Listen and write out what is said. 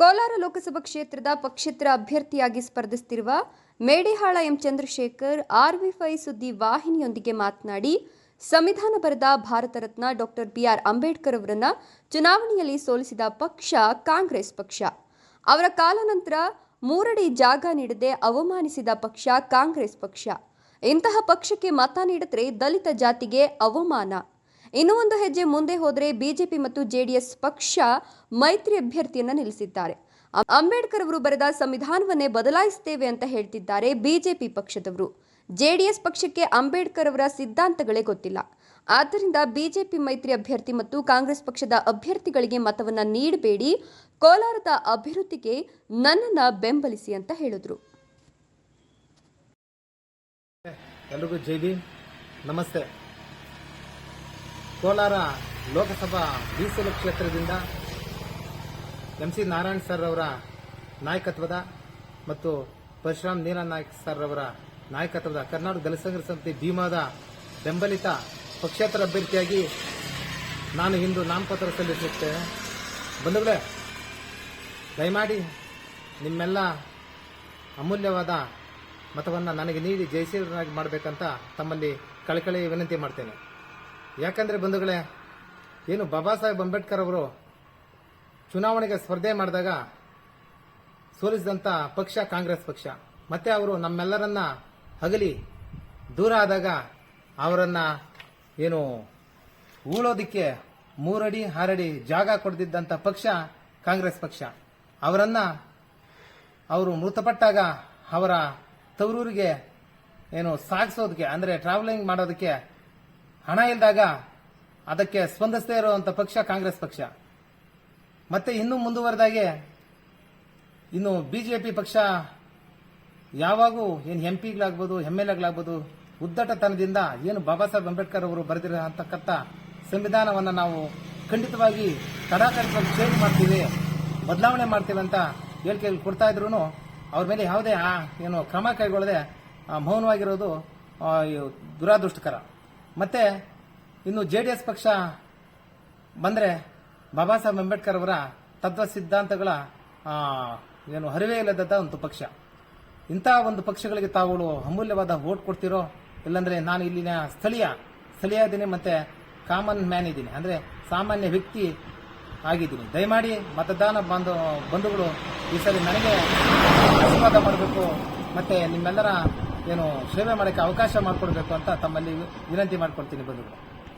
ಕೋಲಾರ ಲೋಕಸಭಾ ಕ್ಷೇತ್ರದ ಪಕ್ಷೇತರ ಅಭ್ಯರ್ಥಿಯಾಗಿ ಸ್ಪರ್ಧಿಸುತ್ತಿರುವ ಮೇಡಿಹಾಳ ಎಂ ಚಂದ್ರಶೇಖರ್ ಆರ್ವಿಫೈ ಸುದ್ದಿ ವಾಹಿನಿಯೊಂದಿಗೆ ಮಾತನಾಡಿ, ಸಂವಿಧಾನ ಬರೆದ Bharat Ratna doctor B R Ambedkar ಅವರನ್ನ ಚುನಾವಣೆಯಲ್ಲಿ ಸೋಲಿಸಿದ ಪಕ್ಷ ಕಾಂಗ್ರೆಸ್ ಪಕ್ಷ. ಅವರ ಕಾಲಾನಂತರ ಮೂರಡಿ ಜಾಗ ನೀಡದೆ ಅವಮಾನಿಸಿದ ಪಕ್ಷ ಕಾಂಗ್ರೆಸ್ ಪಕ್ಷ. ಇಂತಹ ಪಕ್ಷಕ್ಕೆ ಮತ ನೀಡಿದ್ರೆ ದಲಿತ ಜಾತಿಗೆ ಅವಮಾನ. ಇನ್ನೂ ಒಂದು ಹೆಜ್ಜೆ ಮುಂದೆ ಹೋದರೆ ಬಿಜೆಪಿ ಮತ್ತು ಜೆಡಿಎಸ್ ಪಕ್ಷ ಮೈತ್ರಿ ಅಭ್ಯರ್ಥಿಯನ್ನ ನಿಲ್ಲಿಸಿದ್ದಾರೆ. ಅಂಬೇಡ್ಕರ್ ಅವರು ಬರೆದ ಸಂವಿಧಾನವನ್ನೇ ಬದಲಾಯಿಸುತ್ತೇವೆ ಅಂತ ಹೇಳ್ತಿದ್ದಾರೆ ಬಿಜೆಪಿ ಪಕ್ಷದವರು. ಜೆಡಿಎಸ್ ಪಕ್ಷಕ್ಕೆ ಅಂಬೇಡ್ಕರ್ ಅವರ ಸಿದ್ಧಾಂತಗಳೇ ಗೊತ್ತಿಲ್ಲ. ಆದ್ದರಿಂದ ಬಿಜೆಪಿ ಮೈತ್ರಿ ಅಭ್ಯರ್ಥಿ ಮತ್ತು ಕಾಂಗ್ರೆಸ್ ಪಕ್ಷದ ಅಭ್ಯರ್ಥಿಗಳಿಗೆ ಮತವನ್ನ ನೀಡಬೇಡಿ, ಕೋಲಾರದ ಅಭಿವೃದ್ಧಿಗೆ ನನ್ನನ್ನ ಬೆಂಬಲಿಸಿ ಅಂತ ಹೇಳಿದ್ರು. ಎಲ್ರಿಗೂ ಜೈ ಭೀಮ್. ನಮಸ್ತೆ. ಕೋಲಾರ ಲೋಕಸಭಾ ಮೀಸಲು ಕ್ಷೇತ್ರದಿಂದ ಎಂ ಸಿ ನಾರಾಯಣ್ ಸರ್ ಅವರ ನಾಯಕತ್ವದ ಮತ್ತು ಪರಶುರಾಮ್ ನೀಲ ನಾಯಕ್ ಸರ್ ಅವರ ನಾಯಕತ್ವದ ಕರ್ನಾಟಕ ಸಂಘರ್ಷ ಸಮಿತಿ ಭೀಮಾದ ಬೆಂಬಲಿತ ಪಕ್ಷೇತರ ಅಭ್ಯರ್ಥಿಯಾಗಿ ನಾನು ಇಂದು ನಾಮಪತ್ರ ಸಲ್ಲಿಸುತ್ತೇನೆ. ಬಂಧುಗಳೇ, ದಯಮಾಡಿ ನಿಮ್ಮೆಲ್ಲ ಅಮೂಲ್ಯವಾದ ಮತವನ್ನು ನನಗೆ ನೀಡಿ ಜಯಶೀಲರಾಗಿ ಮಾಡಬೇಕಂತ ತಮ್ಮಲ್ಲಿ ಕಳಕಳಿ ವಿನಂತಿ ಮಾಡ್ತೇನೆ. ಯಾಕಂದರೆ ಬಂಧುಗಳೇ, ಏನು ಬಾಬಾ ಸಾಹೇಬ್ ಅಂಬೇಡ್ಕರ್ ಅವರು ಚುನಾವಣೆಗೆ ಸ್ಪರ್ಧೆ ಮಾಡಿದಾಗ ಸೋಲಿಸಿದಂಥ ಪಕ್ಷ ಕಾಂಗ್ರೆಸ್ ಪಕ್ಷ. ಮತ್ತೆ ಅವರು ನಮ್ಮೆಲ್ಲರನ್ನ ಹಗಲಿ, ದೂರ ಆದಾಗ ಅವರನ್ನ ಏನು ಉಳೋದಿಕ್ಕೆ ಮೂರಡಿ ಹಾರಡಿ ಜಾಗ ಕೊಡ್ದಿದ್ದಂಥ ಪಕ್ಷ ಕಾಂಗ್ರೆಸ್ ಪಕ್ಷ. ಅವರನ್ನ ಅವರು ಮೃತಪಟ್ಟಾಗ ಅವರ ತವರೂರಿಗೆ ಏನು ಸಾಗಿಸೋದಕ್ಕೆ, ಅಂದರೆ ಟ್ರಾವೆಲಿಂಗ್ ಮಾಡೋದಕ್ಕೆ ಹಣ ಇಲ್ಲದಾಗ ಅದಕ್ಕೆ ಸ್ಪಂದಿಸದೇ ಇರುವಂಥ ಪಕ್ಷ ಕಾಂಗ್ರೆಸ್ ಪಕ್ಷ. ಮತ್ತೆ ಇನ್ನೂ ಮುಂದುವರೆದಾಗೆ ಇನ್ನು ಬಿಜೆಪಿ ಪಕ್ಷ ಯಾವಾಗೂ ಏನು ಎಂ ಪಿಗಳಾಗ್ಬೋದು ಎಂ ಎಲ್ ಎಗಳಾಗ್ಬೋದು ಉದ್ದಟತನದಿಂದ ಏನು ಬಾಬಾ ಸಾಹೇಬ್ ಅಂಬೇಡ್ಕರ್ ಅವರು ಬರೆದಿರತಕ್ಕಂಥ ಸಂವಿಧಾನವನ್ನು ನಾವು ಖಂಡಿತವಾಗಿ ಕಡಾಖಂಡಿತವಾಗಿ ಚೇಂಜ್ ಮಾಡ್ತೀವಿ, ಬದಲಾವಣೆ ಮಾಡ್ತೀವಿ ಅಂತ ಹೇಳಿಕೆಗಳು ಕೊಡ್ತಾ ಇದ್ರು ಅವ್ರ ಮೇಲೆ ಯಾವುದೇ ಏನು ಕ್ರಮ ಕೈಗೊಳ್ಳದೆ ಮೌನವಾಗಿರೋದು ದುರಾದೃಷ್ಟಕರ. ಮತ್ತೆ ಇನ್ನು ಜೆ ಡಿ ಎಸ್ ಪಕ್ಷ ಬಂದ್ರೆ ಬಾಬಾ ಸಾಹೇಬ್ ಅಂಬೇಡ್ಕರ್ ಅವರ ತತ್ವ ಸಿದ್ಧಾಂತಗಳ ಏನು ಹರಿವೇ ಇಲ್ಲದ ಒಂದು ಪಕ್ಷ. ಇಂಥ ಒಂದು ಪಕ್ಷಗಳಿಗೆ ತಾವುಗಳು ಅಮೂಲ್ಯವಾದ ವೋಟ್ ಕೊಡ್ತಿರೋ ಇಲ್ಲಾಂದ್ರೆ ನಾನು ಇಲ್ಲಿನ ಸ್ಥಳೀಯ ಸ್ಥಳೀಯ ಇದ್ದೀನಿ ಮತ್ತೆ ಕಾಮನ್ ಮ್ಯಾನ್ ಇದ್ದೀನಿ ಅಂದ್ರೆ ಸಾಮಾನ್ಯ ವ್ಯಕ್ತಿ ಆಗಿದ್ದೀನಿ. ದಯಮಾಡಿ ಮತದಾನ ಬಂಧು ಬಂಧುಗಳು ಈ ಸರಿ ನನಗೆ ಆಶೀರ್ವಾದ ಮಾಡಬೇಕು. ಮತ್ತೆ ನಿಮ್ಮೆಲ್ಲರ ಏನು ಸೇವೆ ಮಾಡೋಕ್ಕೆ ಅವಕಾಶ ಮಾಡಿಕೊಡ್ಬೇಕು ಅಂತ ತಮ್ಮಲ್ಲಿ ವಿನಂತಿ ಮಾಡ್ಕೊಳ್ತೀನಿ ಬಂಧುಗಳು.